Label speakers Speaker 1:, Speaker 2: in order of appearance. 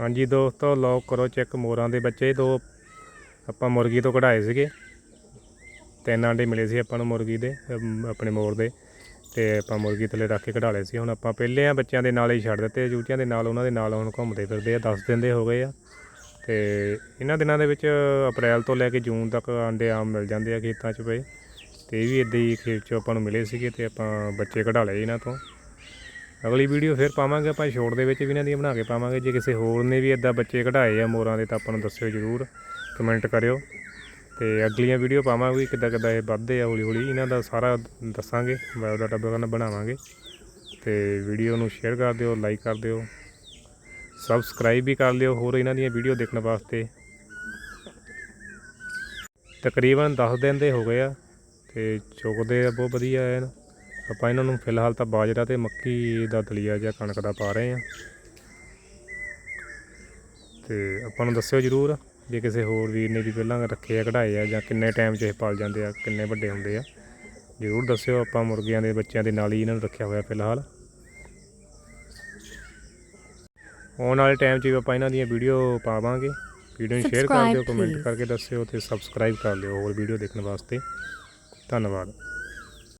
Speaker 1: ਹਾਂਜੀ ਦੋਸਤੋ ਲਓ ਕਰੋ ਚੈੱਕ ਮੋਰਾਂ ਦੇ ਬੱਚੇ। ਦੋ ਆਪਾਂ ਮੁਰਗੀ ਤੋਂ ਕਢਾਏ ਸੀਗੇ। ਤਿੰਨ ਆਂਡੇ ਮਿਲੇ ਸੀ ਆਪਾਂ ਨੂੰ ਮੁਰਗੀ ਦੇ ਆਪਣੇ ਮੋਰ ਦੇ। ਤੇ ਆਪਾਂ ਮੁਰਗੀ ਥੱਲੇ ਰੱਖ ਕੇ ਕਢਾ ਲਏ ਸੀ। ਹੁਣ ਆਪਾਂ ਪਹਿਲੇ ਆ ਬੱਚਿਆਂ ਦੇ ਨਾਲ ਹੀ ਛੱਡ ਦਿੱਤੇ। ਚੂਚਿਆਂ ਦੇ ਨਾਲ, ਉਹਨਾਂ ਦੇ ਨਾਲ ਹੁਣ ਘੁੰਮਦੇ ਫਿਰਦੇ ਆ। 10 ਦਿਨ ਦੇ ਹੋ ਗਏ ਆ। ਤੇ ਇਹਨਾਂ ਦਿਨਾਂ ਦੇ ਵਿੱਚ ਅਪ੍ਰੈਲ ਤੋਂ ਲੈ ਕੇ ਜੂਨ ਤੱਕ ਆਂਡੇ ਆਮ ਮਿਲ ਜਾਂਦੇ ਆ ਖੇਤਾਂ 'ਚ ਪਏ। ਤੇ ਇਹ ਵੀ ਇਦਾਂ ਹੀ ਖੇਤ 'ਚੋਂ ਆਪਾਂ ਨੂੰ ਮਿਲੇ ਸੀਗੇ ਤੇ ਆਪਾਂ ਬੱਚੇ ਕਢਾ ਲਏ ਇਹਨਾਂ ਤੋਂ। ਅਗਲੀ ਵੀਡੀਓ ਫਿਰ ਪਾਵਾਂਗੇ, ਆਪਾਂ ਛੋੜ ਦੇ ਵਿੱਚ ਵੀ ਇਹਨਾਂ ਦੀਆਂ ਬਣਾ ਕੇ ਪਾਵਾਂਗੇ। ਜੇ ਕਿਸੇ ਹੋਰ ਨੇ ਵੀ ਇਦਾਂ ਬੱਚੇ ਕਢਾਏ ਆ ਮੋਰਾਂ ਦੇ, ਤਾਂ ਆਪਾਂ ਨੂੰ ਦੱਸਿਓ ਜਰੂਰ, ਕਮੈਂਟ ਕਰਿਓ। ਤੇ ਅਗਲੀਆਂ ਵੀਡੀਓ ਪਾਵਾਂਗੇ, ਕਿੱਦਾਂ ਕਿੱਦਾਂ ਇਹ ਵੱਧਦੇ ਆ ਹੌਲੀ ਹੌਲੀ ਇਹਨਾਂ ਦਾ ਸਾਰਾ ਦੱਸਾਂਗੇ ਬਾਇਓਡਾਟਾ ਵਗੈਰਾ ਬਣਾਵਾਂਗੇ। ਤੇ ਵੀਡੀਓ ਨੂੰ ਸ਼ੇਅਰ ਕਰ ਦਿਓ ਲਾਈਕ ਕਰ ਦਿਓ ਸਬਸਕ੍ਰਾਈਬ ਵੀ ਕਰ ਲਿਓ, ਹੋਰ ਇਹਨਾਂ ਦੀਆਂ ਵੀਡੀਓ ਦੇਖਣ ਵਾਸਤੇ। ਤਕਰੀਬਨ 10 ਦਿਨ ਦੇ ਹੋ ਗਏ ਆ, ਤੇ ਚੁਗਦੇ ਆ, ਬਹੁਤ ਵਧੀਆ ਐਨ। ਆਪਾਂ ਇਹਨਾਂ ਨੂੰ ਫਿਲਹਾਲ ਤਾਂ ਬਾਜਰਾ ਤੇ ਮੱਕੀ ਦਾ ਦਲੀਆ ਜਾਂ ਕਣਕ ਦਾ ਪਾ ਰਹੇ ਆ ਤੇ ਆਪਾਂ ਨੂੰ ਦੱਸਿਓ ਜਰੂਰ ਜੇ ਕਿਸੇ ਹੋਰ ਵੀਰ ਨੇ ਵੀ ਪਹਿਲਾਂ ਰੱਖੇ ਆ ਕਢਾਏ ਆ ਜਾਂ ਕਿੰਨੇ ਟਾਈਮ 'ਚ ਇਹ ਪਲ ਜਾਂਦੇ ਆ ਕਿੰਨੇ ਵੱਡੇ ਹੁੰਦੇ ਆ ਜਰੂਰ ਦੱਸਿਓ ਆਪਾਂ ਮੁਰਗੀਆਂ ਦੇ ਬੱਚਿਆਂ ਦੇ ਨਾਲ ਹੀ ਇਹਨਾਂ ਨੂੰ ਰੱਖਿਆ ਹੋਇਆ ਫਿਲਹਾਲ। ਆਉਣ ਵਾਲੇ ਟਾਈਮ 'ਚ ਵੀ ਆਪਾਂ ਇਹਨਾਂ ਦੀਆਂ ਵੀਡੀਓ ਪਾਵਾਂਗੇ। ਵੀਡੀਓ ਨੂੰ ਸ਼ੇਅਰ ਕਰ ਦਿਓ ਕਮੈਂਟ. ਕਰਕੇ ਦੱਸਿਓ ਤੇ ਸਬਸਕ੍ਰਾਈਬ ਕਰ ਲਿਓ ਹੋਰ ਵੀਡੀਓ ਦੇਖਣ ਵਾਸਤੇ। ਧੰਨਵਾਦ।